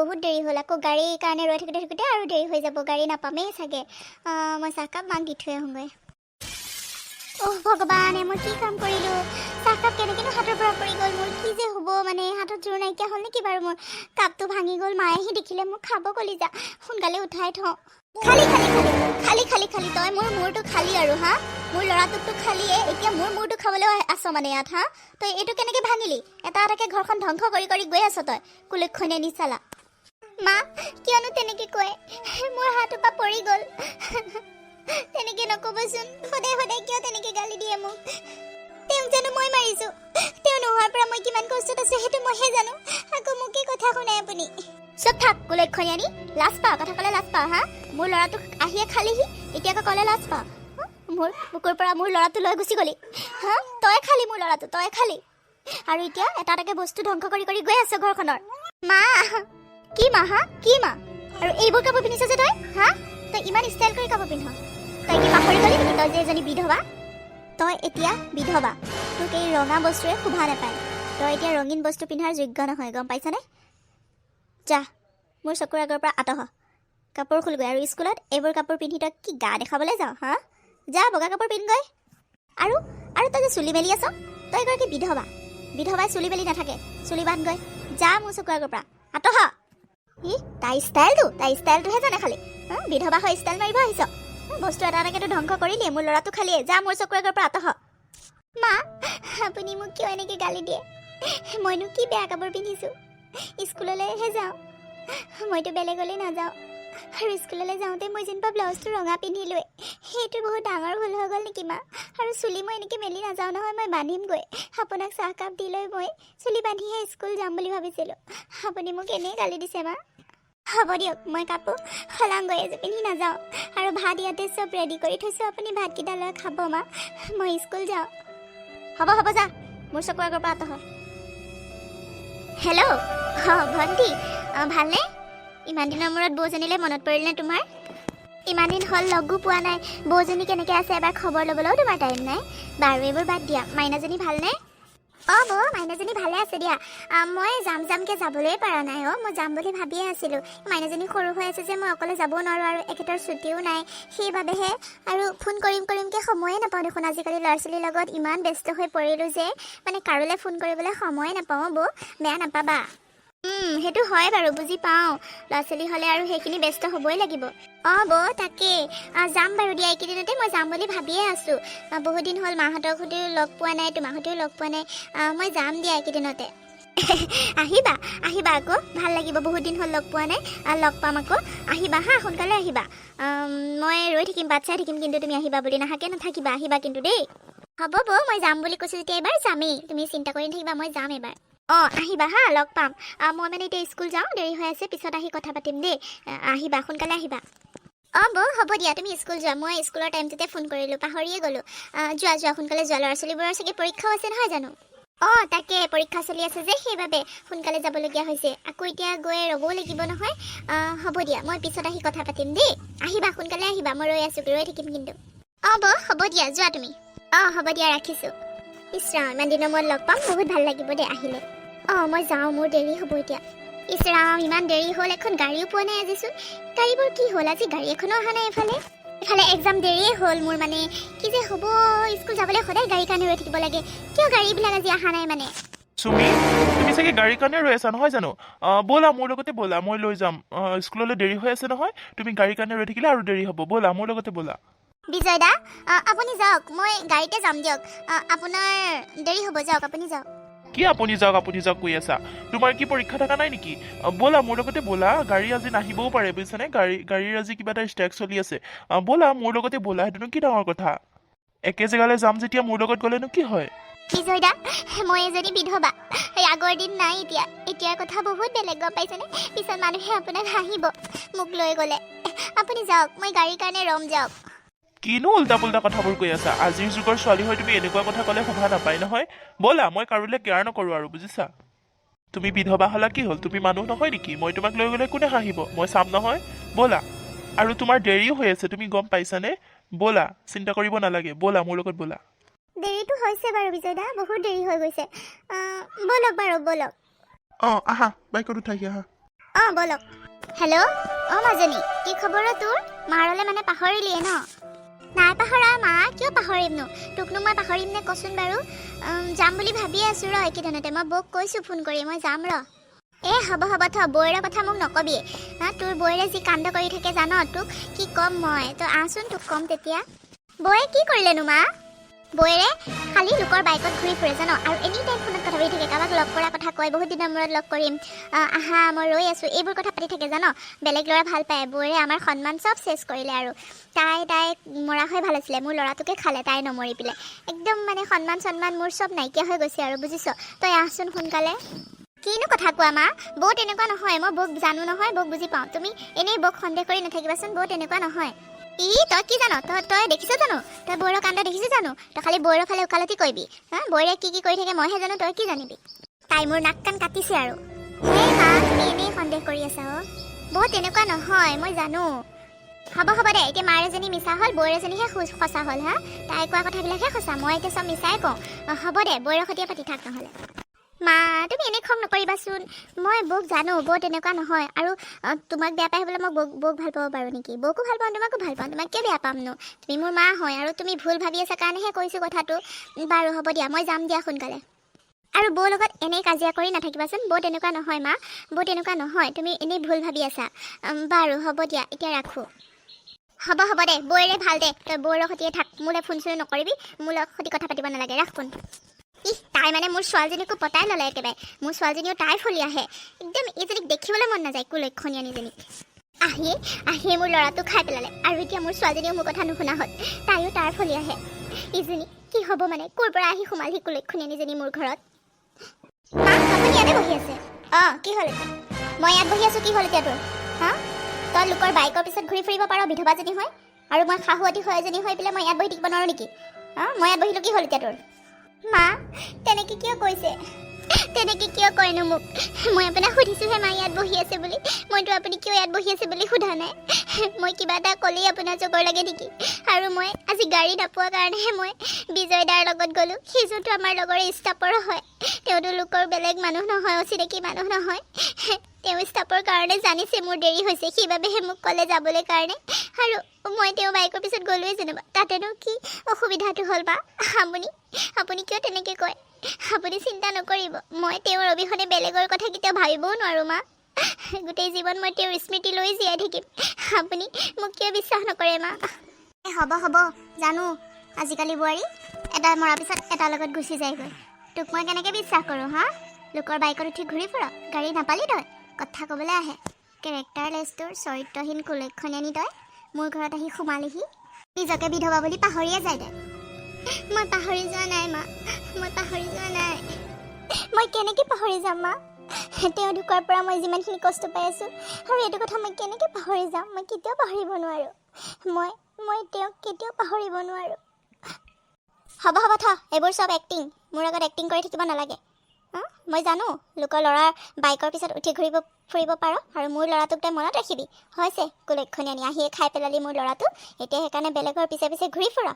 বহুত দেৰি হ'ল আকৌ গাড়ীৰ কাৰণে ৰৈ থাকোঁতে থাকোঁতে আৰু দেৰি হৈ যাব গাড়ী নাপামেই চাগে মই চাহকাপ মাক দি থৈ আহোঁগৈ অহ ভগৱানে মই কি কাম কৰিলোঁ চাহকাপ কেনেকেনো হাতৰ পৰা পৰি গ'ল মোৰ কি যে হ'ব মানে হাতত জোৰ নাইকিয়া হ'ল নেকি বাৰু মোৰ কাপটো ভাঙি গ'ল মায়েহি দেখিলে মোক খাব কলিজা। সোনকালে উঠাই থওঁ। খালি খালি খালি খালি খালি খালি তই মোৰ মূৰটো খালি আৰু হা? মোৰ ল'ৰাটোকতো খালিয়ে এতিয়া মোৰ মূৰটো খাবলৈ আছ মানে ইয়াত হা? তই এইটো কেনেকে ভাঙিলি? এটা এটাকে ঘৰখন ধ্বংস কৰি কৰি গৈ আছ তই কুলক্ষণে নিচালা। মা কিয়নো তেনেকে কয়? মোৰ হাতৰ পৰা পৰি গ'ল। তেনেকে নক'বচোন। সদায় সদায় কিয় তেনেকে গালি দিয়ে মোক? তেওঁক জানো মই মাৰিছো। তেওঁ নোহোৱাৰ পৰা মই কিমান কষ্টত আছো সেইটো মইহে জানো। আকৌ মোকে কথা শুনাই আপুনি? চব থাক কুলক্ষণী লাজ পাওঁ কথা ক'লে লাজ পাওঁ হা? মোৰ ল'ৰাটোক আহিয়ে খালিহি এতিয়া আকৌ ক'লে লাজ পাওঁ? মোৰ বুকুৰ পৰা মোৰ ল'ৰাটো লৈ গুচি গ'লি। হা? তই খালি মোৰ ল'ৰাটো তই খালি। আৰু এতিয়া এটা এটাকে বস্তু ধ্বংস কৰি কৰি গৈ আছ ঘৰখনৰ। মা কি মা হা? কি মা? আৰু এইবোৰ কাপোৰ পিন্ধিছ যে তই হা? তই ইমান ষ্টাইল কৰি কাপোৰ পিন্ধ। তই কি পাহৰি গলি নেকি তই যে এজনী বিধৱা তই এতিয়া বিধৱা। তোক এই ৰঙা বস্তুৱে শোভা নাপায়। তই এতিয়া ৰঙীন বস্তু পিন্ধাৰ যোগ্য নহয় গম পাইছানে? যা মোৰ চকুৰ আগৰ পৰা আঁতৰ হ। কাপোৰ খুলগৈ আৰু স্কুলত এইবোৰ কাপোৰ পিন্ধি তই কি গা দেখাবলৈ যাওঁ হা? যা বগা কাপোৰ পিন্ধগৈ। আৰু আৰু তই যে চুলি মেলি আছ তই এগৰাকী বিধৱা। বিধৱাই চুলি মেলি নাথাকে চুলি বান্ধগৈ। যা মোৰ চকুৰ আগৰ পৰা আঁতৰ হ। ই তাই ষ্টাইলটো তাই ষ্টাইলটোহে জানে খালি। বিধৱা হৈ ষ্টাইল মাৰিব আহিছ। বস্তু এটা এটাকেতো ধ্বংস কৰিলিয়ে মোৰ ল'ৰাটো খালিয়ে। যা মোৰ চকুৰ আগৰ পৰা আঁতৰ হ। মা আপুনি মোক কিয় এনেকৈ গালি দিয়ে? মইনো কি বেয়া কাপোৰ পিন্ধিছোঁ? স্কুললৈহে যাওঁ। মইতো বেলেগলৈ নাযাওঁ। আৰু স্কুললৈ যাওঁতে মই যেনিবা ব্লাউজটো ৰঙা পিন্ধিলোৱে। সেইটো বহুত ডাঙৰ ভুল হৈ গ'ল নেকি মা? আৰু চুলি মই এনেকৈ মেলি নাযাওঁ নহয় মই বান্ধিমগৈ। আপোনাক চাহকাপ দি লৈ মই চুলি বান্ধিহে স্কুল যাম বুলি ভাবিছিলোঁ। আপুনি মোক এনেই গালি দিছে মা। হ'ব দিয়ক মই কাপোৰ সলাংগৈ এযোৰ পিন্ধি নাযাওঁ। আৰু ভাত ইয়াতে চব ৰেডি কৰি থৈছোঁ আপুনি ভাতকেইটা লৈ খাব মা। মই স্কুল যাওঁ। হ'ব হ'ব যা। মোৰ চকুৰ আগৰ পৰা আঁতৰ হ। হেল্ল' অঁ ভণ্টি অঁ ভালনে? ইমান দিনৰ মূৰত বৌজনীলৈ মনত পৰিলনে তোমাৰ? ইমান দিন হ'ল লগো পোৱা নাই। বৌজনী কেনেকৈ আছে এবাৰ খবৰ ল'বলৈও তোমাৰ টাইম নাই। বাৰু এইবোৰ বাদ দিয়া। মাইনাজনী ভালনে? অঁ বৌ মাইনাজনী ভালে আছে দিয়া। মই যাম যামকৈ যাবলৈ পৰা নাই অঁ মই যাম বুলি ভাবিয়ে আছিলোঁ। মাইনাজনী সৰু হৈ আছে যে মই অকলে যাবও নোৱাৰোঁ আৰু এখেতৰ ছুটিও নাই। সেইবাবেহে আৰু ফোন কৰিম কৰিমকৈ সময়ে নাপাওঁ দেখোন। আজিকালি ল'ৰা ছোৱালীৰ লগত ইমান ব্যস্ত হৈ পৰিলোঁ যে মানে কাৰোলৈ ফোন কৰিবলৈ সময়ে নাপাওঁ বৌ। বেয়া নাপাবা। সেইটো হয় বাৰু বুজি পাওঁ। ল'ৰা ছোৱালী হ'লে আৰু সেইখিনি ব্যস্ত হ'বই লাগিব। অঁ বৌ তাকেই যাম বাৰু দিয়া এইকেইদিনতে মই যাম বুলি ভাবিয়ে আছোঁ। বহুত দিন হ'ল মাহঁতক সৈতেও লগ পোৱা নাই তোমাহঁতেও লগ পোৱা নাই। মই যাম দিয়া এইকেইদিনতে। আহিবা আহিবা আকৌ ভাল লাগিব বহুত দিন হ'ল লগ পোৱা নাই। লগ পাম আকৌ। আহিবা হা সোনকালে আহিবা। মই ৰৈ থাকিম বাট চাই থাকিম কিন্তু তুমি আহিবা বুলি নাহাকে নাথাকিবা আহিবা কিন্তু দেই। হ'ব বৌ মই যাম বুলি কৈছোঁ যেতিয়া এইবাৰ যামেই। তুমি চিন্তা কৰি নাথাকিবা মই যাম এইবাৰ অঁ আহিবা হা লগ পাম। মই মানে এতিয়া স্কুল যাওঁ দেৰি হৈ আছে পিছত আহি কথা পাতিম দেই। আহ, আহিবা সোনকালে আহিবা। অঁ বৌ হ'ব দিয়া তুমি স্কুল যোৱা। মই স্কুলৰ টাইমটোতে ফোন কৰিলোঁ পাহৰিয়ে গ'লোঁ। যোৱা যোৱা সোনকালে যোৱা। ল'ৰা ছোৱালীবোৰৰ চাগে পৰীক্ষাও আছে নহয় জানো? অঁ তাকে পৰীক্ষা চলি আছে যে সেইবাবে সোনকালে যাবলগীয়া হৈছে। আকৌ এতিয়া গৈ ৰ'বও লাগিব নহয়। হ'ব দিয়া মই পিছত আহি কথা পাতিম দেই। আহিবা সোনকালে আহিবা মই ৰৈ আছোঁ ৰৈ থাকিম কিন্তু। অঁ বৌ হ'ব দিয়া যোৱা তুমি। অঁ হ'ব দিয়া ৰাখিছোঁ। ইছৰাম ইমান দিনৰ মূৰত লগ পাম বহুত ভাল লাগিব দেই আহিলে। অঁ মই যাওঁ মোৰ দেৰি হ'ব এতিয়া। ইছৰাম ইমান দেৰি হ'ল এখন গাড়ীও পোৱা নাই আজিচোন গাড়ীবোৰ কি হ'ল? আজি গাড়ী এখনো অহা নাই এইফালে ইফালে এক্সাম দেৰিয়ে হ'ল মোৰ মানে। কি যে হ'ব স্কুল যাবলৈ সদায় গাড়ীৰ কাৰণে ৰৈ থাকিব লাগে। কিয় গাড়ীবিলাক আজি অহা নাই মানে? চুমি তুমি চাগে গাড়ীৰ কাৰণে ৰৈ আছা নহয় জানো? ব'লা মোৰ লগতে ব'লা মই লৈ যাম। স্কুললৈ দেৰি হৈ আছে নহয় তুমি গাড়ীৰ কাৰণে ৰৈ থাকিলে আৰু দেৰি হ'ব। ব'লা মোৰ লগতে ব'লা। বিজয় দা আপুনি যাওক মই গাড়ীতে যাম দিয়ক। আপোনাৰ দেৰি হ'ব যাওক আপুনি যাওক। কি আপুনি যাওক আপুনি যাওক কৈ আছা? তোমাৰ কি পৰীক্ষা থকা নাই নেকি? ব'লা মোৰ লগতে ব'লা গাড়ী আজি নাহিবও পাৰে বুজিছানে? গাড়ী গাড়ীৰ আজি কিবা এটা ষ্ট্ৰাইক চলি আছে। ব'লা মোৰ লগতে ব'লা সেইটোনো কি ডাঙৰ কথা? একে জেগালৈ যাম যেতিয়া মোৰ লগত গ'লেনো কি হয়? বিজয় দা মই এজনী বিধৱা। আগৰ দিন নাই এতিয়া। এতিয়াৰ কথা বহুত বেলেগ গম পাইছেনে? পিছত মানুহে আপোনাক হাঁহিব মোক লৈ গ'লে। আপুনি যাওক মই গাড়ীৰ কাৰণে ৰম যাওক। কিনো উল্টা পুল্টা কথাবোৰ কৈ আছা? আজিৰ যুগৰ ছোৱালী হৈ তুমি এনেকুৱা কথা ক'লে শোভা নাপায় নহয়। ব'লা মই কাৰোলৈ কেয়াৰ নকৰোঁ আৰু বুজিছা? তুমি বিধৱা হ'লা কি হ'ল? তুমি মানুহ নহয় নেকি? মই তোমাক লৈ গ'লে কোনে হাঁহিব? মই চাম নহয়? ব'লা। আৰু তোমাৰ দেৰিও হৈ আছে তুমি গম পাইছানে? ব'লা চিন্তা কৰিব নালাগে। ব'লা মোৰ লগত ব'লা। দেৰিটো হৈছে বাৰু বিজয় দা বহুত দেৰি হৈ গৈছে। ব'লক বাৰু ব'লক। অঁ আহা বাইকত উঠাহি আহা। অঁ ব'লক। হেল্ল' অঁ মাজনী কি খবৰ তোৰ? মাৰলে মানে পাহৰিলিয়ে ন? নাই পাহৰা মা কিয় পাহৰিমনো? তোকনো মই পাহৰিম নে কচোন বাৰু? যাম বুলি ভাবি আছোঁ ৰ এইকেইদিনতে মই বৌক কৈছোঁ ফোন কৰি মই যাম ৰ। এ হ'ব হ'ব থ বৌৰে কথা মোক নকবি। তোৰ বৌৰে যি কাণ্ড কৰি থাকে জান তোক কি ক'ম মই? তই আহচোন তোক ক'ম তেতিয়া। বৌয়ে কি কৰিলেনো মা? বৌয়েৰে খালি লোকৰ বাইকত ঘূৰি ফুৰে জান? আৰু এনি টাইম ফোনত কথা পাতি থাকে কাৰোবাক লগ কৰাৰ কথা কয় বহুত দিনৰ মূৰত লগ কৰিম। আহ, আহা মই ৰৈ আছোঁ এইবোৰ কথা পাতি থাকে জান? বেলেগ ল'ৰা ভাল পায় বৌয়েৰে আমাৰ সন্মান চব চেছ কৰিলে আৰু। তাই তাই মৰা হৈ ভাল আছিলে মোৰ ল'ৰাটোকে খালে তাই নমৰি পেলাই একদম মানে সন্মান চন্মান মোৰ চব নাইকিয়া হৈ গৈছে আৰু বুজিছ? তই আহচোন সোনকালে। কিনো কথা কোৱা মা? বৌ তেনেকুৱা নহয় মই বৌক জানো নহয় বৌক বুজি পাওঁ। তুমি এনেই বৌক সন্দেহ কৰি নাথাকিবাচোন বৌ তেনেকুৱা নহয়। ই তই কি জান? তই তই দেখিছ জানো? তই বৌৰৰ কাণ্ড দেখিছ জানো? তই খালি বৌৰৰ ফালে ওকালতি কৰিবি। হা? বৌৰে কি কি কৰি থাকে মইহে জানো তই কি জানিবি? তাই মোৰ নাক কাণ কাটিছে আৰু। হেই মা তুমি এনেই সন্দেহ কৰি আছা অ' বৌ তেনেকুৱা নহয় মই জানো। হ'ব হ'ব দে এতিয়া মাৰ এজনী মিছা হ'ল বৌৰ এজনীহে সঁচা হ'ল হা? তাই কোৱা কথাবিলাকহে সঁচা মই এতিয়া চব মিছাই কওঁ। হ'ব দে বৌৰ সৈতে পাতি থাক নহ'লে। মা তুমি এনেই খং নকৰিবাচোন। মই বৌক জানো বৌ তেনেকুৱা নহয়। আৰু তোমাক বেয়া পাই হ'বলৈ মই বৌক বৌক ভাল পাব পাৰোঁ নেকি? বৌকো ভাল পাওঁ তোমাকো ভাল পাওঁ। তোমাক কিয় বেয়া পামনো তুমি মোৰ মা হয় আৰু তুমি ভুল ভাবি আছা কাৰণেহে কৈছোঁ কথাটো। বাৰু হ'ব দিয়া মই যাম দিয়া সোনকালে। আৰু বৌৰ লগত এনেই কাজিয়া কৰি নাথাকিবাচোন। বৌ তেনেকুৱা নহয় মা। বৌ তেনেকুৱা নহয় তুমি এনেই ভুল ভাবি আছা। বাৰু হ'ব দিয়া এতিয়া ৰাখোঁ। হ'ব হ'ব দে বৌৰে ভাল দে। তই বৌৰ সৈতে থাক মোলৈ ফোন চোন নকৰিবি। মোৰ লগত সৈতে কথা পাতিব নালাগে। ৰাখ ফোন। তাই মানে মোৰ ছোৱালীজনীকো পতাই ল'লে একেবাৰে। মোৰ ছোৱালীজনীও তাই ফলি আহে। একদম এইজনীক দেখিবলৈ মন নাযায় কুলক্ষণীয়ানীজনীক আহিয়ে আহিয়ে মোৰ ল'ৰাটো খাই পেলালে। আৰু এতিয়া মোৰ ছোৱালীজনীও মোৰ কথা নুশুনা হ'ল। তাইও তাৰ ফলি আহে। ইজনী কি হ'ব মানে? ক'ৰ পৰা আহি সোমালহি কুলক্ষণীয়ানীজনী মোৰ ঘৰত? মা আপুনি ইয়াতে বহি আছে। অঁ কি হ'ল? এতিয়া মই ইয়াত বহি আছোঁ কি হ'ল এতিয়া তোৰ হা? তই লোকৰ বাইকৰ পিছত ঘূৰি ফুৰিব পাৰ বিধৱাজনী হয় আৰু মই শাহুৱতী হৈ এজনী হৈ পেলাই মই ইয়াত বহি থাকিব নোৱাৰোঁ নেকি? হা মই ইয়াত বহিলোঁ কি হ'ল এতিয়া তোৰ মা তেনেকে কিয় কৈছে? তেনেকে কিয় কয়নো মোক? মই আপোনাক সুধিছোঁহে মা ইয়াত বহি আছে বুলি। মইতো আপুনি কিয় ইয়াত বহি আছে বুলি সোধা নাই? মই কিবা এটা ক'লেই আপোনাৰ জগৰ লাগে নেকি? আৰু মই আজি গাড়ী নাপোৱা কাৰণেহে মই বিজয় দাৰ লগত গ'লোঁ। সিজোতো আমাৰ লগৰে ষ্টাফৰ হয় তেওঁতো লোকৰ বেলেগ মানুহ নহয় অচিনাকি মানুহ নহয়। তেওঁ ষ্টাফৰ কাৰণে জানিছে মোৰ দেৰি হৈছে, সেইবাবেহে মোক ক'লে যাবলৈ কাৰণে। আৰু মই তেওঁ বাইকৰ পিছত গ'লোৱে যেনিবা। তাতেনো কি অসুবিধাটো হ'ল বা? আপুনি আপুনি কিয় তেনেকৈ কয়? আপুনি চিন্তা নকৰিব। মই তেওঁৰ অবিহনে বেলেগৰ কথা কেতিয়াও ভাবিবও নোৱাৰোঁ, মা। গোটেই জীৱন মই তেওঁৰ স্মৃতি লৈ জীয়াই থাকিম। আপুনি মোক কিয় বিশ্বাস নকৰে, মা? হ'ব হ'ব। জানো, আজিকালি বোৱাৰী এটা মৰাৰ পিছত এটাৰ লগত গুচি যায়গৈ। তোক মই কেনেকৈ বিশ্বাস কৰোঁ, হা? লোকৰ বাইকত উঠি ঘূৰি ফুৰ। গাড়ী নাপালি তই। কথা ক'বলৈ আহে। কেৰেক্টাৰলেছ তোৰ চৰিত্ৰহীন কুলক্ষণীয়ানী তই? মোৰ ঘৰত আহি সোমালিহি। নিজকে বিধৱা বুলি পাহৰিয়ে যায় তই মই পাহৰি যোৱা নাই মা। মই পাহৰি যোৱা নাই। মই কেনেকৈ পাহৰি যাম মা? তেওঁ ঢুকোৱাৰ পৰা মই যিমানখিনি কষ্ট পাই আছোঁ আৰু এইটো কথা মই কেনেকৈ পাহৰি যাম? মই কেতিয়াও পাহৰিব নোৱাৰোঁ। মই মই তেওঁক কেতিয়াও পাহৰিব নোৱাৰোঁ। হ'ব হ'ব থ। এইবোৰ চব এক্টিং মোৰ আগত এক্টিং কৰি থাকিব নালাগে। মই জানো লোকৰ ল'ৰাৰ বাইকৰ পিছত উঠি ঘূৰিব ফুৰিব পাৰ আৰু মোৰ ল'ৰাটোক তই মনত ৰাখিবি। হৈছে কুলক্ষণীয়ানী আহিয়ে খাই পেলালি মোৰ ল'ৰাটো এতিয়া সেইকাৰণে বেলেগৰ পিছে পিছে ঘূৰি ফুৰ।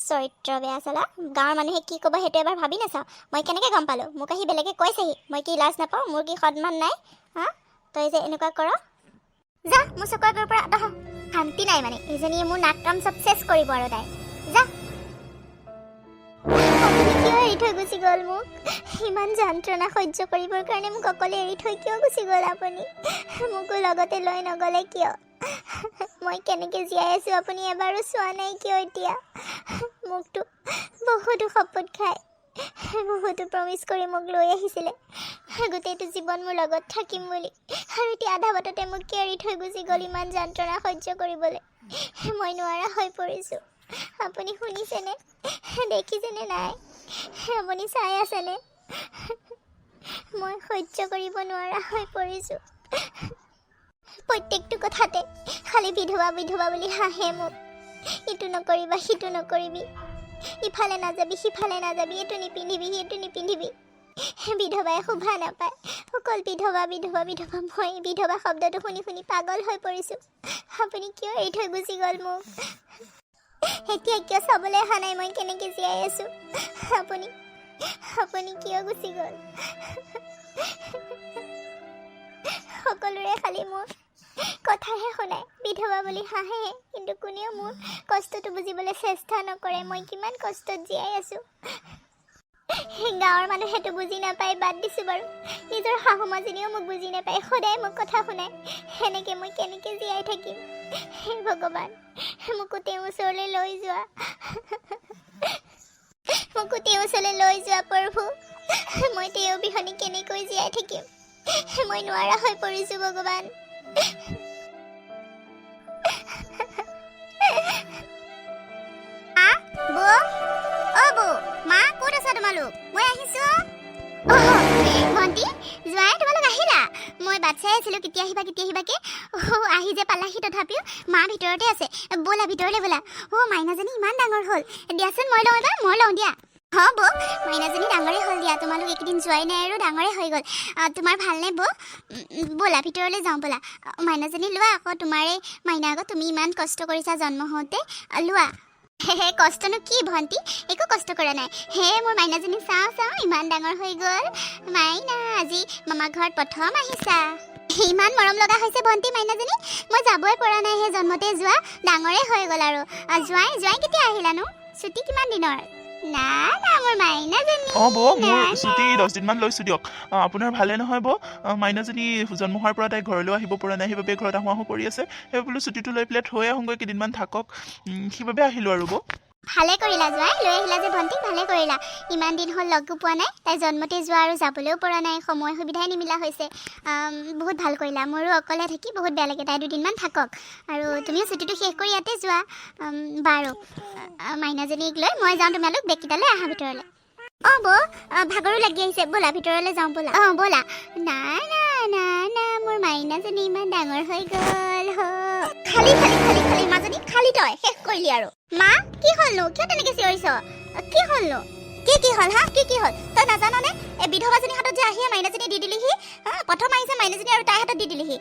চৰিত্ৰ বেয়া চলা গাঁৱৰ মানুহে কি ক'ব সেইটো এবাৰ ভাবি নাচাওঁ। মই কেনেকৈ গম পালোঁ? মোক আহি বেলেগে কৈছেহি। মই কি লাজ নাপাওঁ? মোৰ কি সন্মান নাই? হা তই যে এনেকুৱা কৰ। যা মোৰ চকুৰ পৰা হ। শান্তি নাই মানে। এইজনীয়ে মোৰ নাক কাম চব চেছ কৰিব আৰু তাই। কিয় এৰি থৈ গুচি গ'ল মোক ইমান যন্ত্ৰণা সহ্য কৰিবৰ কাৰণে মোক অকলে এৰি থৈ কিয় গুচি গ'ল আপুনি মোকো লগতে লৈ নগ'লে কিয় মই কেনেকৈ জীয়াই আছোঁ আপুনি এবাৰো চোৱা নাই কিয় এতিয়া মোকতো বহুতো শপত খাই বহুতো প্ৰমিছ কৰি মোক লৈ আহিছিলে গোটেইটো জীৱন মোৰ লগত থাকিম বুলি আৰু এতিয়া আধা বাটতে মোক কিয় এৰি থৈ গুচি গ'ল ইমান যন্ত্ৰণা সহ্য কৰিবলৈ মই নোৱাৰা হৈ পৰিছোঁ আপুনি শুনিছেনে? দেখিছেনে নাই? আপুনি চাই আছেনে? মই সহ্য কৰিব নোৱাৰা হৈ পৰিছোঁ। প্ৰত্যেকটো কথাতে খালি বিধৱা বিধৱা বুলি হাঁহে মোক। ইটো নকৰিবা সিটো নকৰিবি। ইফালে নাযাবি সিফালে নাযাবি এইটো নিপিন্ধিবি সেইটো নিপিন্ধিবি। বিধৱাই শোভা নাপায়। অকল বিধৱা বিধৱা বিধৱা মই বিধৱা শব্দটো শুনি শুনি পাগল হৈ পৰিছোঁ। আপুনি কিয় এৰি থৈ গুচি গ'ল মোক? এতিয়া কিয় চাবলৈ অহা নাই মই কেনেকৈ জীয়াই আছোঁ? আপুনি আপুনি কিয় গুচি গ'ল? সকলোৰে খালি মোৰ কথাহে শুনাই বিধৱা বুলি হাঁহে কিন্তু কোনেও মোৰ কষ্টটো বুজিবলৈ চেষ্টা নকৰে। মই কিমান কষ্টত জীয়াই আছোঁ? গাঁৱৰ মানুহেতো বুজি নাপায় বাদ দিছোঁ বাৰু। নিজৰ শাহু মাজনীও মোক বুজি নাপায় সদায় মোক কথা শুনায়। সেনেকৈ মই কেনেকৈ জীয়াই থাকিম? হে ভগৱান মোকো তেওঁৰ ওচৰলৈ লৈ যোৱা। মোকো তেওঁৰ ওচৰলৈ লৈ যোৱা প্ৰভু। মই তেওঁৰ বিহনে কেনেকৈ জীয়াই থাকিম? মই নোৱাৰা হৈ পৰিছোঁ ভগৱান। তোমালোক মই আহিছো। ভণ্টি যোৱাই তোমালোক আহিলা। মই বাট চাই আছিলোঁ কেতিয়া আহিবা কেতিয়া আহিবাকে অ' আহি যে পালাহি তথাপিও মা ভিতৰতে আছে। ব'লা ভিতৰলৈ ব'লা। অ' মাইনাজনী ইমান ডাঙৰ হ'ল। দিয়াচোন মই লওঁ এবাৰ মই লওঁ দিয়া। হ'ব মাইনাজনী ডাঙৰেই হ'ল দিয়া। তোমালোক এইকেইদিন যোৱাই নাই আৰু ডাঙৰেই হৈ গ'ল। তোমাৰ ভালনে বৌ? ব'লা ভিতৰলৈ যাওঁ ব'লা। মাইনাজনী লোৱা আকৌ তোমাৰে মাইনা আকৌ তুমি ইমান কষ্ট কৰিছা জন্ম হওঁতে। লোৱা। কষ্টনো কি ভণ্টি? একো কষ্ট কৰা নাই। হে মোৰ মাইনাজনী চাওঁ চাওঁ ইমান ডাঙৰ হৈ গ'ল। মাইনা আজি মামা ঘৰত প্ৰথম আহিছা। ইমান মৰম লগা হৈছে ভণ্টি মাইনাজনী। মই যাবই পৰা নাই সেই জন্মতে যোৱা। ডাঙৰে হৈ গ'ল আৰু। আ, জোঁৱাই জোঁৱাই কেতিয়া আহিলানো? ছুটি কিমান দিনৰ? না না মোৰ মাইনাজনী অঁ বৌ মোৰ ছুটী দহ দিনমান লৈছোঁ দিয়ক। আপোনাৰ ভালে নহয় বৌ? মাইনাজনী জন্ম হোৱাৰ পৰা তাই ঘৰলৈ আহিব পৰা নাই সেইবাবে ঘৰত আহোঁ আহোঁ কৰি আছে। সেই বোলো ছুটীটো লৈ পেলাই থৈ আহোঁগৈ কেইদিনমান থাকক। সেইবাবে আহিলোঁ আৰু বৌ। ভালে কৰিলা জোঁৱাই লৈ আহিলা যে ভণ্টি ভালে কৰিলা। ইমান দিন হ'ল লগো পোৱা নাই তাই জন্মতে যোৱা আৰু যাবলৈও পৰা নাই সময় সুবিধাই নিমিলা হৈছে। বহুত ভাল কৰিলা মোৰো অকলে থাকি বহুত বেয়া লাগে তাই দুদিনমান থাকক। আৰু তুমিও ছুটীটো শেষ কৰি ইয়াতে যোৱা। বাৰু মাইনাজনীক লৈ মই যাওঁ তোমালোক বেগকেইটালৈ আহা ভিতৰলৈ। অঁ বৌ ভাগৰো লাগি আহিছে ব'লা ভিতৰলৈ যাওঁ ব'লা। অঁ ব'লা। নাই নাই নাই নাই মোৰ মাইনাজনী ইমান ডাঙৰ হৈ গ'ল হ। খালি খালি খালি খালি মাজনী খালি তই শেষ কৰিলি আৰু। মা কি হ'লনো কিয় তেনেকে চিঞৰিছ? কি হ'লনো কি কি হ'ল হা? কি কি হ'ল? তই নাজাননে? এই বিধৱাজনী হাতত যে আহিয়ে মাইনাজনী দি দিলিহি প্ৰথম আহিছে মাইনাজনী আৰু তাইৰ হাতত দি দিলিহি।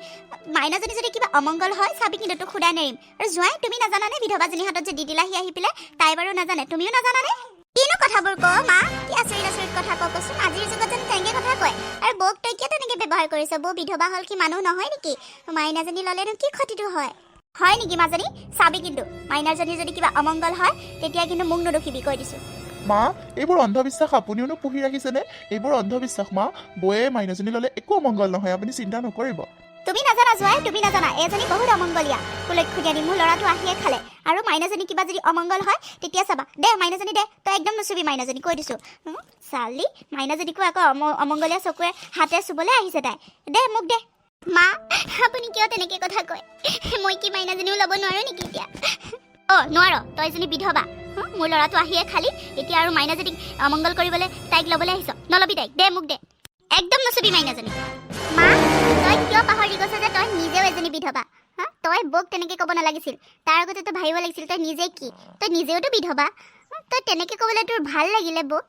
মাইনাজনী যদি কিবা অমংগল হয় চাবি কিন্তু তোক সুদাই নেৰিম আৰু জোঁৱাই তুমি নাজানানে বিধৱাজনী হাতত যে দি দিলাহি আহি পেলাই তাই বাৰু নাজানে। তুমিও নাজানানে? কিনো কথাবোৰ ক মা? কি আচৰিত আচৰিত কথা ক কচোন? আজিৰ যুগত যেন তেনেকে কথা কয়। আৰু বৌক তই কিয় তেনেকে ব্যৱহাৰ কৰিছ? বৌ বিধৱা হ'ল কি মানুহ নহয় নেকি? মাইনাজনী ল'লেনো কি ক্ষতিটো হয়? হয় নেকি মাজনী? চাবি কিন্তু। মাইনাজনী যদি কিবা অমংগল হয় তেতিয়া কিন্তু মোক নদুখিবি কৈ দিছোঁ। মা এইবোৰ অন্ধবিশ্বাস আপুনিওনো পুহি ৰাখিছেনে? এইবোৰ অন্ধবিশ্বাস মা বৌয়ে মাইনাজনী ল'লে একো অমংগল নহয় আপুনি চিন্তা নকৰিব। তুমি নাজানা জোৱাই তুমি নাজানা এজনী বহুত অমংগলীয়া। কুলক্ষু জ্ঞানী মোৰ ল'ৰাটো আহিয়ে খালে। আৰু মাইনাজনী কিবা যদি অমংগল হয় তেতিয়া চাবা। দে মাইনাজনী দে তই একদম নুচুবি মাইনাজনী কৈ দিছোঁ। চালি মাইনাজনীকো আকৌ অমংগলীয়া চকুৰে হাতে চুবলৈ আহিছে তাই। দে মোক দে। মা, আপুনি কিয় তেনেকে কথা কয়? মই কি মাইনাজনীও ল'ব নোৱাৰোঁ নেকি এতিয়া? অ' নোৱাৰ, তই এজনী বিধৱা। মোৰ ল'ৰাটো আহিয়ে খালি, এতিয়া আৰু মাইনাজনীক অমংগল কৰিবলৈ তাইক ল'বলৈ আহিছ। নল'বি তাইক, দে মোক দে। একদম নচুবি মাইনাজনী মা, তই কিয় পাহৰি গৈছ যে তই নিজেও এজনী বিধৱা? তই বৌক তেনেকে ক'ব নালাগিছিল। তাৰ আগতে তই ভাবিব লাগিছিল, তই নিজে কি? তই নিজেওতো বিধৱা? তই তেনেকে ক'বলৈ তোৰ ভালো লাগিলে বৌক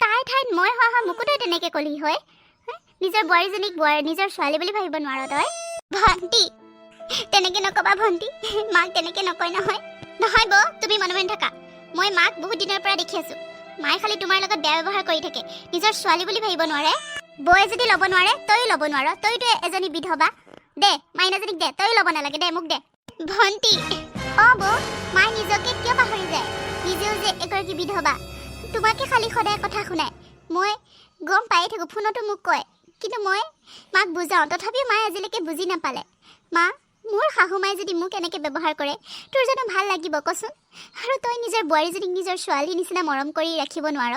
তাইৰ ঠাইত মই হোৱা হয় মোকো তই তেনেকে ক'লি, হয়? নিজৰ বোৱাৰীজনীক বোৱাৰী নিজৰ ছোৱালী বুলি ভাবিব নোৱাৰ তই। ভণ্টি তেনেকে নকবা ভণ্টি মাক তেনেকে নকয় নহয়। নহয় বৌ তুমি মনে মনে থাকা। মই মাক বহুত দিনৰ পৰা দেখি আছো। মায়ে খালি তোমাৰ লগত বেয়া ব্যৱহাৰ কৰি থাকে। নিজৰ ছোৱালী বুলি ভাবিব নোৱাৰে। বৌয়ে যদি ল'ব নোৱাৰে তয়ো ল'ব নোৱাৰ। তইতো এজনী বিধৱা। দে মাইনাজনীক দে তয়ো ল'ব নালাগে। দে মোক দে। ভণ্টি অঁ বৌ মায়ে নিজকে কিয় পাহৰি যায়? নিজেও যে এগৰাকী বিধৱা। তোমাকে খালি সদায় কথা শুনায়। মই গম পায়ে থাকোঁ ফোনতো মোক কয়। কিন্তু মই মাক বুজাওঁ, তথাপিও মায়ে আজিলৈকে বুজি নাপালে। মা, মোৰ শাহু মায়ে যদি মোক এনেকৈ ব্যৱহাৰ কৰে, তোৰ জানো ভালো লাগিব কচোন? আৰু তই নিজৰ বোৱাৰীজনীক নিজৰ ছোৱালী নিচিনা মৰম কৰি ৰাখিব নোৱাৰ?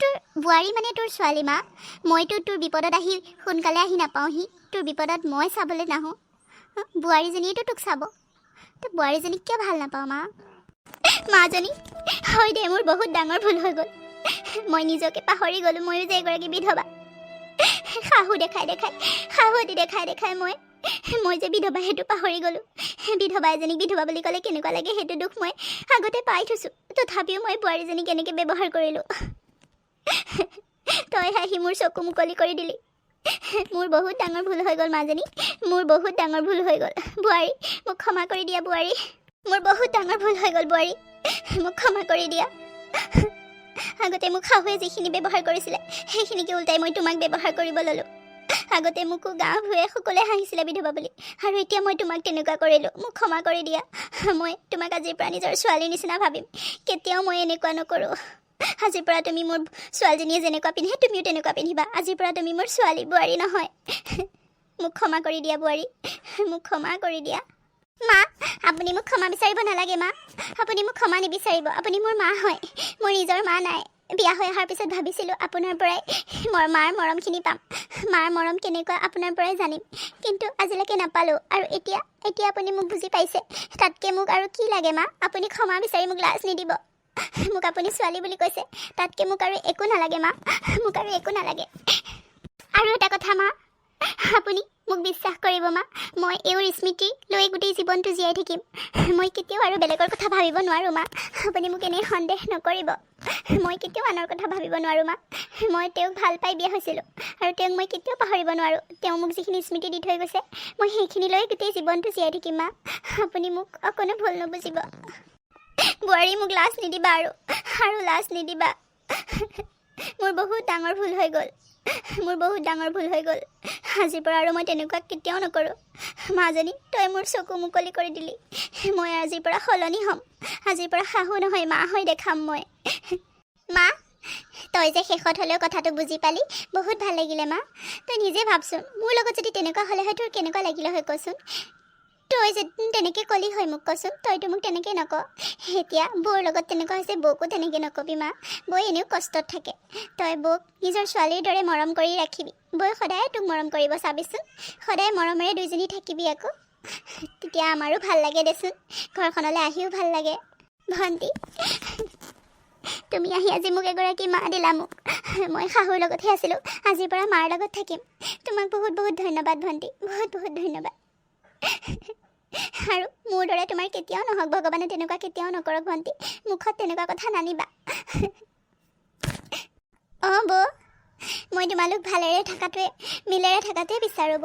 তোৰ বোৱাৰী মানে তোৰ ছোৱালী, মা। মইতো তোৰ বিপদত আহি সোনকালে আহি নাপাওঁহি। তোৰ বিপদত মই চাবলৈ নাহোঁ। বোৱাৰীজনীয়েতো তোক চাব। তই বোৱাৰীজনীক কিয় ভালো নাপাওঁ, মা? মাজনী, হয় দে, মোৰ বহুত ডাঙৰ ভুল হৈ গ'ল। মই নিজকে পাহৰি গ'লোঁ, ময়ো যে এগৰাকী বিধৱা। শাহু দেখাই দেখাই শাহু দি দেখাই দেখাই মই। মই যে বিধৱা সেইটো পাহৰি গ'লোঁ। বিধৱা এজনীক বিধৱা বুলি ক'লে কেনেকুৱা লাগে সেইটো দুখ মই আগতে পাই থৈছোঁ। তথাপিও মই বোৱাৰীজনীক এনেকৈ ব্যৱহাৰ কৰিলোঁ? তই আহি মোৰ চকু মুকলি কৰি দিলি। মোৰ বহুত ডাঙৰ ভুল হৈ গ'ল মাজনী। মোৰ বহুত ডাঙৰ ভুল হৈ গ'ল। বোৱাৰী মোক ক্ষমা কৰি দিয়া বোৱাৰী। মোৰ বহুত ডাঙৰ ভুল হৈ গ'ল বোৱাৰী। মোক ক্ষমা কৰি দিয়া। আগতে মোক শাহুৱে যিখিনি ব্যৱহাৰ কৰিছিলে, সেইখিনিকে উল্টাই মই তোমাক ব্যৱহাৰ কৰিব ল'লোঁ। আগতে মোকো গাঁও ভূঞে সকলোৱে হাঁহিছিলে বিধৱা বুলি, আৰু এতিয়া মই তোমাক তেনেকুৱা কৰিলোঁ, মোক ক্ষমা কৰি দিয়া। মই তোমাক আজিৰ পৰা নিজৰ ছোৱালীৰ নিচিনা ভাবিম, কেতিয়াও মই এনেকুৱা নকৰোঁ। আজিৰ পৰা তুমি মোৰ ছোৱালীজনীয়ে যেনেকুৱা পিন্ধে, তুমিও তেনেকুৱা পিন্ধিবা। আজিৰ পৰা তুমি মোৰ ছোৱালী বোৱাৰী নহয়। মোক ক্ষমা কৰি দিয়া বোৱাৰী। মোক ক্ষমা কৰি দিয়া। মা আপুনি মোক ক্ষমা বিচাৰিব নালাগে মা। আপুনি মোক ক্ষমা নিবিচাৰিব। আপুনি মোৰ মা হয়। মোৰ নিজৰ মা নাই। বিয়া হৈ অহাৰ পিছত ভাবিছিলোঁ আপোনাৰ পৰাই মোৰ মাৰ মৰমখিনি পাম। মাৰ মৰম কেনেকুৱা আপোনাৰ পৰাই জানিম। কিন্তু আজিলৈকে নাপালোঁ আৰু এতিয়া এতিয়া আপুনি মোক বুজি পাইছে। তাতকৈ মোক আৰু কি লাগে মা? আপুনি ক্ষমা বিচাৰি মোক লাজ নিদিব। মোক আপুনি ছোৱালী বুলি কৈছে। তাতকৈ মোক আৰু একো নালাগে মা। মোক আৰু একো নালাগে। আৰু এটা কথা মা। আপুনি মোক বিশ্বাস কৰিব মা। মই এওঁৰ স্মৃতি লৈ গোটেই জীৱনটো জীয়াই থাকিম। মই কেতিয়াও আৰু বেলেগৰ কথা ভাবিব নোৱাৰোঁ মা। আপুনি মোক এনেই সন্দেহ নকৰিব। মই কেতিয়াও আনৰ কথা ভাবিব নোৱাৰোঁ মা। মই তেওঁক ভাল পাই বিয়া হৈছিলোঁ আৰু তেওঁক মই কেতিয়াও পাহৰিব নোৱাৰোঁ। তেওঁ মোক যিখিনি স্মৃতি দি থৈ গৈছে মই সেইখিনি লৈ গোটেই জীৱনটো জীয়াই থাকিম মা। আপুনি মোক অকণো ভুল নুবুজিব। বোৱাৰী মোক লাজ নিদিবা আৰু। আৰু লাজ নিদিবা। মোৰ বহুত ডাঙৰ ভুল হৈ গ'ল। মোৰ বহুত ডাঙৰ ভুল হৈ গ'ল। আজিৰ পৰা আৰু মই তেনেকুৱা কেতিয়াও নকৰোঁ। মাজনী তই মোৰ চকু মুকলি কৰি দিলি। মই আজিৰ পৰা সলনি হ'ম। আজিৰ পৰা শাহু নহয় মা হৈ দেখাম মই। মা তই যে শেষত হ'লেও কথাটো বুজি পালি বহুত ভাল লাগিলে মা। তই নিজে ভাবচোন মোৰ লগত যদি তেনেকুৱা হ'লে হয় তোৰ কেনেকুৱা লাগিলে হয় কচোন? তই যে তেনেকৈ ক'লি হয় মোক কচোন? তইতো মোক তেনেকৈ নক। এতিয়া বৌৰ লগত তেনেকুৱা হৈছে বৌকো তেনেকৈ নকবি মা। বৌ এনেও কষ্টত থাকে। তই বৌক নিজৰ ছোৱালীৰ দৰে মৰম কৰি ৰাখিবি। বৌয়ে সদায় তোক মৰম কৰিব চাবিচোন। সদায় মৰমেৰে দুইজনী থাকিবি আকৌ। তেতিয়া আমাৰো ভাল লাগে দেচোন। ঘৰখনলৈ আহিও ভাল লাগে। ভণ্টি তুমি আহি আজি মোক এগৰাকী মা দিলা মোক। মই শাহুৰ লগতহে আছিলোঁ। আজিৰ পৰা মাৰ লগত থাকিম। তোমাক বহুত বহুত ধন্যবাদ ভণ্টি। বহুত বহুত ধন্যবাদ। আৰু মোৰ দৰে তোমাৰ কেতিয়াও নহওক ভগৱানে তেনেকুৱা কেতিয়াও নকৰক ভণ্টি। মুখত তেনেকুৱা কথা নানিবা। অঁ বৌ মই তোমালোক ভালেৰে থকাটোৱে মিলেৰে থকাটোৱে বিচাৰোঁ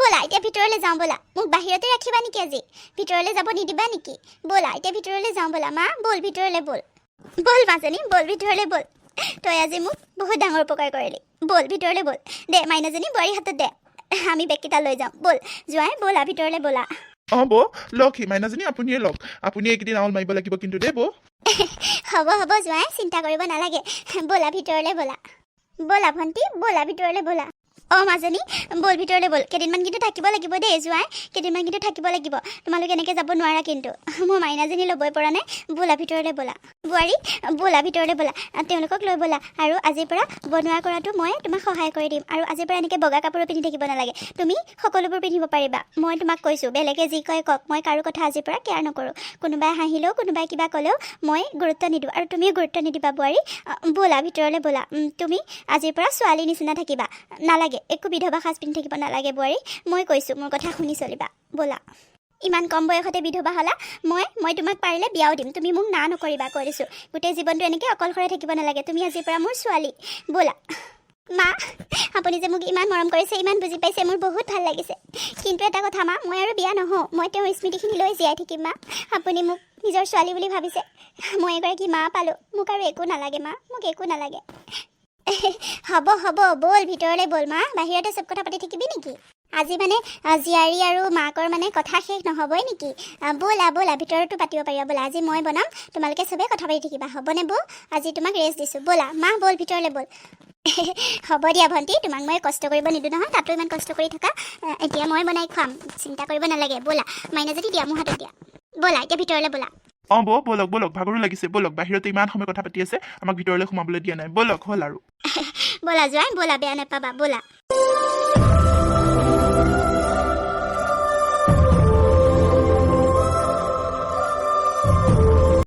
ব'লা এতিয়া ভিতৰলৈ যাওঁ ব'লা। মোক বাহিৰতে ৰাখিবা নেকি আজি? ভিতৰলৈ যাব নিদিবা নেকি? ব'লা এতিয়া ভিতৰলৈ যাওঁ ব'লা। মা ব'ল ভিতৰলৈ ব'ল। ব'ল মাজনী ব'ল ভিতৰলৈ ব'ল। তই আজি মোক বহুত ডাঙৰ উপকাৰ কৰিলি। ব'ল ভিতৰলৈ ব'ল। দে মাইনাজনী বোৱাৰী হাতত দে। আমি বেগকেইটা লৈ যাওঁ ব'ল যোৱাই ব'লা ভিতৰলৈ ব'লা। অঁ বৌ লওক সি মাইনাজনী আপুনিয়ে লওক। আপুনি এইকেইদিন আউল মাৰিব লাগিব কিন্তু দেই বৌ। হ'ব হ'ব যোৱাই চিন্তা কৰিব নালাগে। ব'লা ভিতৰলৈ ব'লা। ব'লা ভণ্টি ব'লা ভিতৰলৈ ব'লা। অঁ মাজনী ব'ল ভিতৰলৈ ব'ল। কেইদিনমান কিন্তু থাকিব লাগিব দেই যোৱাই। কেইদিনমান কিন্তু থাকিব লাগিব। তোমালোক এনেকৈ যাব নোৱাৰা কিন্তু। মোৰ মাইনাজনী ল'বই পৰা নাই। ব'লা ভিতৰলৈ ব'লা। বোৱাৰী ব'লা ভিতৰলৈ ব'লা। তেওঁলোকক লৈ ব'লা। আৰু আজিৰ পৰা বনোৱা কৰাটো মই তোমাক সহায় কৰি দিম। আৰু আজিৰ পৰা এনেকৈ বগা কাপোৰ পিন্ধি থাকিব নালাগে। তুমি সকলোবোৰ পিন্ধিব পাৰিবা। মই তোমাক কৈছোঁ বেলেগে যি কয় কওক। মই কাৰো কথা আজিৰ পৰা কেয়াৰ নকৰোঁ। কোনোবাই হাঁহিলেও কোনোবাই কিবা ক'লেও মই গুৰুত্ব নিদিওঁ। আৰু তুমিও গুৰুত্ব নিদিবা বোৱাৰী। ব'লা ভিতৰলৈ ব'লা। তুমি আজিৰ পৰা ছোৱালীৰ নিচিনা থাকিবা। নালাগে। একো বিধৱা সাজ পিন্ধি থাকিব নালাগে বোৱাৰী। মই কৈছোঁ মোৰ কথা শুনি চলিবা। ব'লা। ইমান কম বয়সতে বিধৱা হ'লা মই মই তোমাক পাৰিলে বিয়াও দিম। তুমি মোক না নকৰিবা কৈ দিছোঁ। গোটেই জীৱনটো এনেকৈ অকলশৰে থাকিব নালাগে। তুমি আজিৰ পৰা মোৰ ছোৱালী। ব'লা। মা আপুনি যে মোক ইমান মৰম কৰিছে ইমান বুজি পাইছে মোৰ বহুত ভাল লাগিছে। কিন্তু এটা কথা মা মই আৰু বিয়া নহওঁ। মই তেওঁৰ স্মৃতিখিনি লৈ জীয়াই থাকিম মা। আপুনি মোক নিজৰ ছোৱালী বুলি ভাবিছে। মই এগৰাকী মা পালোঁ। মোক আৰু একো নালাগে মা। মোক একো নালাগে। হ'ব হ'ব ব'ল ভিতৰলৈ ব'ল মা। বাহিৰতে চব কথা পাতি থাকিবি নেকি? আজি মানে জীয়াৰী আৰু মাকৰ মানে কথা শেষ নহ'বই নেকি? ব'লা ব'লা ভিতৰতো পাতিব পাৰিবা। ব'লা আজি মই বনাম তোমালোকে চবেই কথা পাতি থাকিবা। হ'বনে বৌ? আজি তোমাক ৰেষ্ট দিছোঁ। ব'লা মা ব'ল ভিতৰলৈ ব'ল। হ'ব দিয়া ভণ্টি। তোমাক মই কষ্ট কৰিব নিদিওঁ নহয় তাতো ইমান কষ্ট কৰি থকা। এতিয়া মই বনাই খুৱাম। চিন্তা কৰিব নালাগে। ব'লা মাইনা যদি দিয়া মোৰ হাতত দিয়া। ব'লা এতিয়া ভিতৰলৈ ব'লা অঁ বৌ ব'লক ব'লক ভাগৰো লাগিছে। ব'লক বাহিৰতে ইমান সময় কথা পাতি আছে আমাক ভিতৰলৈ সোমাবলৈ দিয়া নাই। ব'লক হ'ল আৰু। ব'লা যোৱাই ব'লা বেয়া নাপাবা ব'লা।